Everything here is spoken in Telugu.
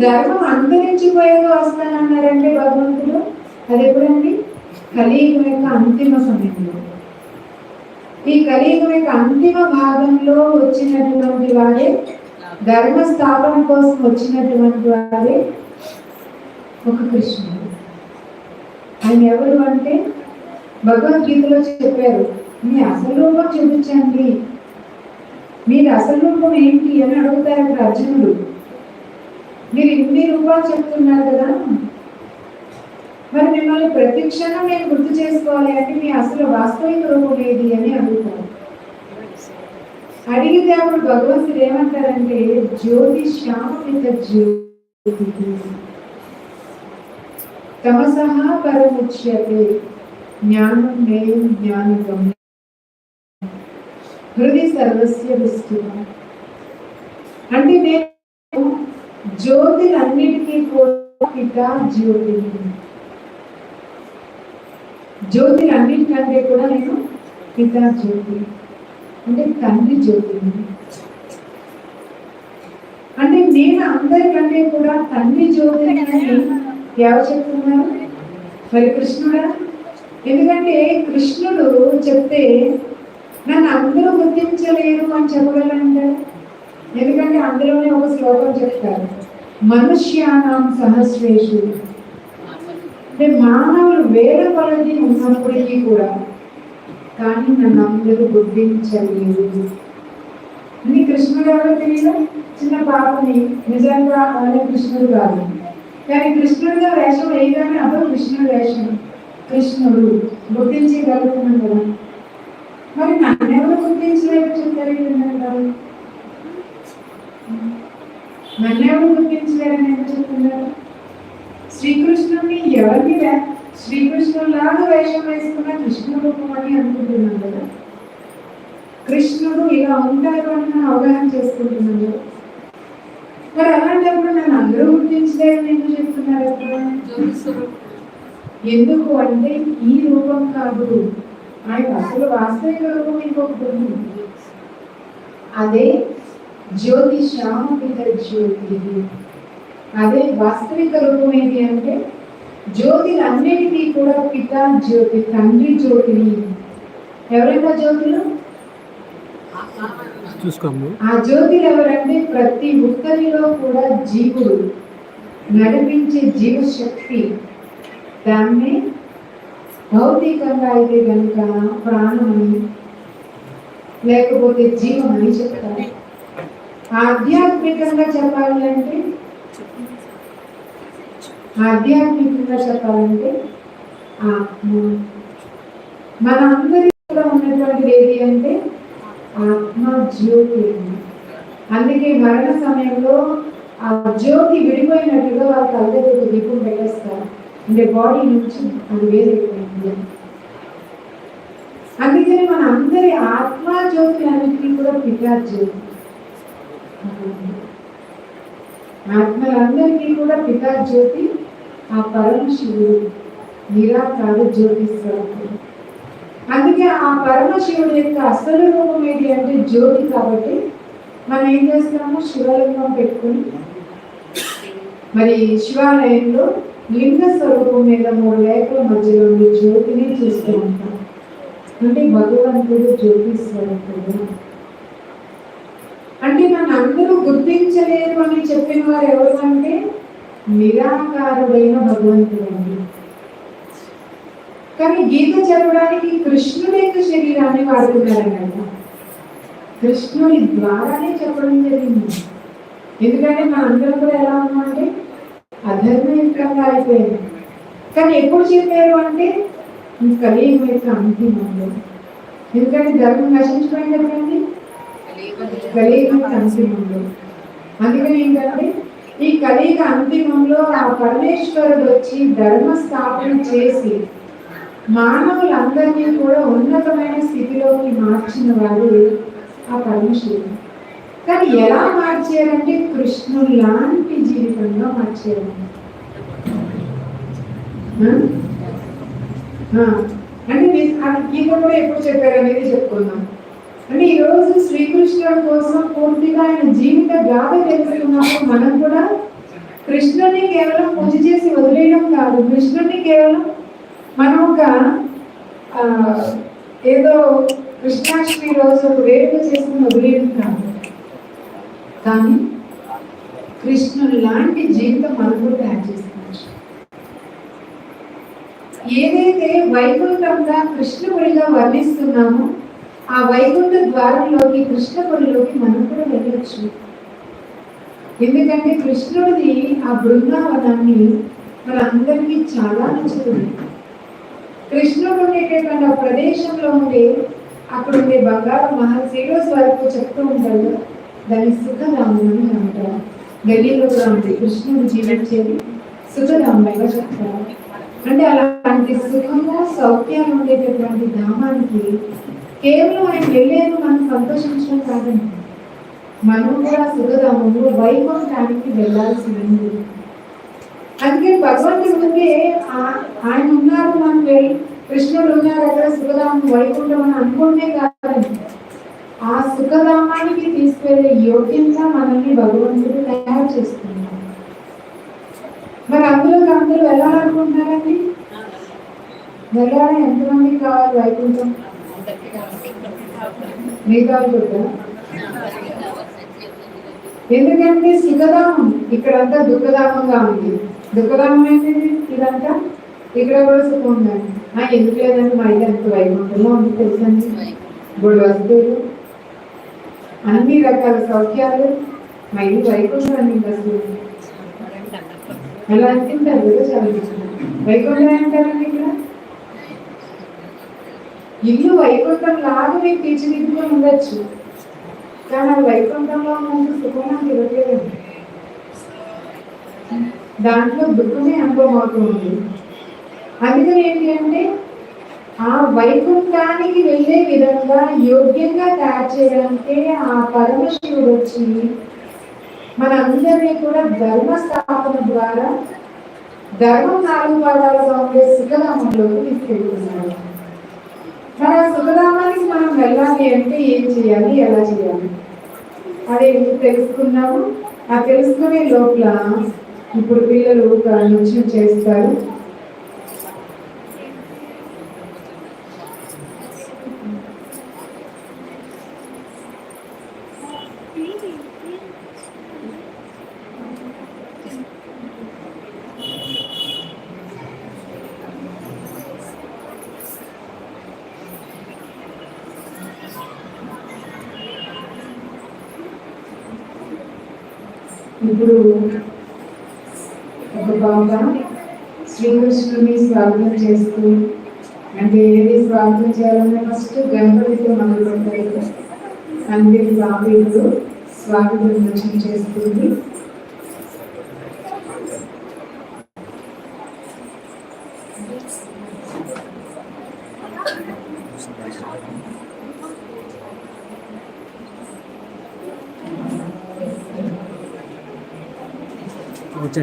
ధర్మం అంతరించిపోయేగా వస్తానన్నారంటే భగవంతుడు. అది ఎప్పుడండి? కలియుగం యొక్క అంతిమ సమయంలో ఈ కలియుగం యొక్క అంతిమ భాగంలో వచ్చినటువంటి వారే ధర్మ స్థాపన కోసం వచ్చినటువంటి వారే ఒక కృష్ణుడు. ఆయన ఎవరు అంటే? భగవద్గీతలో చెప్పారు మీ అసలు రూపం చూపించండి. మీరు అసలు రూపం ఏంటి? అని అడుగుతారు అర్జునుడు. మీరు ఇన్ని రూపాయలు చెప్తున్నారు కదా. మరి మిమ్మల్ని ప్రతి క్షణం నేను గుర్తు చేసుకోవాలి అంటే మీ అసలు వాస్తవిక రూపం ఏది అని అడుగుతాను అడిగితే అప్పుడు భగవంతుడు ఏమంటారంటే జ్యోతి శామిక జ్యోతి తమసహ పరముచ్యతే జ్ఞానం మేయం జ్ఞానికం హృది సర్వస్య విస్తుమ అంటే నేను జ్యోతిలన్నిటికీ కూడా పిత జ్యోతిని. జ్యోతిలన్నిటికంటే కూడా నేను పిత జ్యోతి. అంటే తండ్రి జ్యోతిని. అంటే నేను అందరికంటే కూడా తండ్రి జ్యోతిని ఎవరు చెప్తున్నారు? మరి కృష్ణుడా ఎందుకంటే కృష్ణుడు చెప్తే నన్ను అందరూ గుర్తించలేరు అని చెప్పగలంటారు ఎందుకంటే అందులోనే ఒక శ్లోకం చెప్తారు. మనుష్యానాం సహస్రేషు. అంటే మానవులు వేల కొలది ఉన్నప్పటికీ కూడా కానీ నన్ను అందరూ గుర్తించలేదు. అని కృష్ణుడు ఎవరో తెలియదు? చిన్న పాపని. నిజంగా ఆయన కృష్ణుడు కాదు. కానీ కృష్ణుడిగా వేషం వేయగానే అదో కృష్ణుడు వేషం. కృష్ణుడు గుర్తించగలుగుతున్నాం కదా. మరి నన్ను ఎవరు గుర్తించలేరు చెప్పారు నన్ను ఎవరు గుర్తించలేరని ఎందుకు చెప్తున్నారు? శ్రీకృష్ణుని ఎవరిని శ్రీకృష్ణులాగా వేషం వేసుకున్న కృష్ణ రూపం అని అనుకుంటున్నాం కదా. కృష్ణుడు ఇలా ఉంటారు అని మనం అవగాహన చేసుకుంటున్నాం మరి అలాంటప్పుడు నన్ను అందరూ గుర్తించలేరని ఎందుకు చెప్తున్నారు ఎందుకు అంటే ఈ రూపం కాదు. ఆయన అసలు వాస్తవిక రూపం ఇంకొకటి ఉంది. అదే జ్యోతి శ్యామపిత జ్యోతి అదే వాస్తవిక రూపం ఏంటి అంటే జ్యోతిలన్నిటికీ కూడా పిత జ్యోతి తండ్రి జ్యోతిని. ఎవరైనా జ్యోతులు? చూసుకోము ఆ జ్యోతిలు ఎవరంటే ప్రతి ఒక్కరిలో కూడా జీవుడు నడిపించే జీవశక్తి. దాన్ని భౌతికంగా అయితే కనుక ప్రాణమని లేకపోతే జీవమని చెప్తారు. ఆధ్యాత్మికంగా చెప్పాలి అంటే ఆధ్యాత్మికంగా చెప్పాలంటే ఆత్మ. మన అందరిలో కూడా ఉన్నటువంటిది ఏది అంటే ఆత్మ జ్యోతి. అందుకే మరణ సమయంలో ఆ జ్యోతి విడిపోయినట్టుగా వాళ్ళ కళ్ళ దీపం పెట్టేస్తారు. అంటే బాడీ నుంచి అది వేరైపోయింది అందుకని మన అందరి ఆత్మ జ్యోతి అన్నిటికీ కూడా పితా జ్యోతి ఆత్మలందరికీ కూడా పితా జ్యోతి ఆ పరమశివుడు నిరాకారు జ్యోతి స్వరూపుడు. అందుకే ఆ పరమశివుడి యొక్క అసలు రూపం ఏంటి అంటే జ్యోతి కాబట్టి మనం ఏం చేస్తాము? శివలింగం పెట్టుకుని మరి శివాలయంలో లింగ స్వరూపం మీద మూడు లేఖల మధ్యలో ఉండే జ్యోతిని చూస్తూ ఉంటాం. అంటే భగవంతుడు జ్యోతి స్వరూపుడు. అంటే నన్ను అందరూ గుర్తించలేరు అని చెప్పిన వారు ఎవరు అంటే నిరాకారుడైన భగవంతుడు అండి. కానీ గీత చెప్పడానికి కృష్ణుడు యొక్క శరీరాన్ని వాడుతున్నారన్నమాట. కృష్ణుడి ద్వారానే చెప్పడం జరిగింది. ఎందుకంటే మన అందరం కూడా ఎలా ఉన్నామంటే అధర్మయుక్తంగా అయిపోయింది కానీ ఎప్పుడు చెప్పారు అంటే ఈ కలియుగం యొక్క అంతిమంలో. ఎందుకంటే ధర్మం నశించిపోయింది కదండి. కలియుగ అంతిమంలో. అందుకని ఏంటంటే ఈ కలియుగ అంతిమంలో ఆ పరమేశ్వరుడు వచ్చి ధర్మ స్థాపన చేసి మానవులందరినీ కూడా ఉన్నతమైన స్థితిలోకి మార్చిన వారు ఆ పరమేశ్వరుడు కానీ ఎలా మార్చారంటే కృష్ణుడు లాంటి జీవితంలో మార్చారు అంటే గీత కూడా ఎప్పుడు చెప్పారు అనేది చెప్పుకుందాం. అంటే ఈ రోజు శ్రీకృష్ణుడు కోసం పూర్తిగా ఆయన జీవిత గాథ తెలుసుకున్నప్పుడు మనం కూడా కృష్ణుని కేవలం పూజ చేసి వదిలేయడం కాదు. కృష్ణుని కేవలం మనం ఒక ఏదో కృష్ణాష్టమి రోజు ఒక వేడుక చేసుకుని వదిలేయడం కాదు. కానీ కృష్ణుని లాంటి జీవితం మనం కూడా తయారు చేసుకోవచ్చు. ఏదైతే వైకుంఠంగా కృష్ణుడిగా వర్ణిస్తున్నామో ఆ వైకుంఠ ద్వారంలోకి కృష్ణపురిలోకి మనం కూడా వెళ్ళవచ్చు ఎందుకంటే కృష్ణుడిది ఆ బృందావనాన్ని మనందరికీ చాలా నచ్చుతుంది. కృష్ణుడు ఉండేటటువంటి ఆ ప్రదేశంలో ఉండే అక్కడ ఉండే బంగారు మహల్ వరకు చెప్తూ ఉంటారు దాన్ని సుఖధామం అంటారు. ఢిల్లీలో కూడా ఉంది. కృష్ణుడు జీవించేది సుఖధామంగా చెప్తారు. అంటే అలాంటి సుఖము సౌఖ్యాలు ఉండేటటువంటి ధామానికి కేవలం ఆయన వెళ్ళేది మనం సంతోషించడం కాదండి. మనం కూడా సుఖధామము వైకుంఠానికి వెళ్ళాల్సింది. అందుకే భగవంతుడి ముందే ఆ- ఆయన ఉన్నారు మనం వెళ్ళి కృష్ణుడు ఉన్నారు అక్కడ సుఖధామం వైకుంఠం అని అనుకుంటే కాదండి. ఆ సుఖధామానికి తీసుకెళ్ళే యోగ్యంగా మనల్ని భగవంతుడు తయారు చేస్తున్నారు మరి అందులో అందరూ వెళ్ళాలనుకుంటున్నారండి? వెళ్ళాలి ఎంతమంది కావాలి వైకుంఠం? ఎందుకంటే సుఖధామం ఇక్కడంతా దుఃఖధామంగా ఉంది. దుఃఖధామం ఏంటిది? ఇదంతా? ఇక్కడ కూడా సుఖం ఉందండి. ఆ, ఎందుకు లేదండి? మా ఇది ఎంత వైకుంఠంలో ఉంది తెలుసండి. ఇప్పుడు వస్తువులు అన్ని రకాల సౌఖ్యాలు. మా ఇది వైకుంఠం అండి అసలు. అలా అనిపించారు కదా చాలా వైకుంఠం అంటారండి ఇక్కడ? ఇల్లు వైకుంఠం లాగా మీకు తీర్చిదిద్దుకొని ఉండొచ్చు. కానీ అది వైకుంఠంలో ఉన్నందుకు సుఖం నాకు ఇవ్వట్లేదండి. దాంట్లో దుఃఖమే అనుభవం అవుతుంది అందుకని ఏంటి అంటే ఆ వైకుంఠానికి వెళ్ళే విధంగా యోగ్యంగా తయారు చేయాలంటే ఆ పరమశివుడు వచ్చి మనందరినీ కూడా ధర్మ స్థాపన ద్వారా ధర్మం నాలుగు పాదాలుగా ఉండే సుఖధామంలోకి తీసుకెళ్తున్నాడు మరి ఆ సుఖధామానికి మనం వెళ్ళాలి అంటే ఏం చేయాలి? ఎలా చేయాలి? అది ఎందుకు తెలుసుకున్నాము? ఆ తెలుసుకునే లోపల ఇప్పుడు పిల్లలు నృత్యం చేస్తారు. ఇప్పుడు ఒక బాబా శ్రీకృష్ణుని స్వాగతం చేస్తూ అంటే ఏది స్వాగతం చేయాలంటే ఫస్ట్ గణపతితో మొదలు పెడతారు అందుకే బాబు ఇప్పుడు స్వాగతం దర్శనం చేస్తుంది. వచ్చే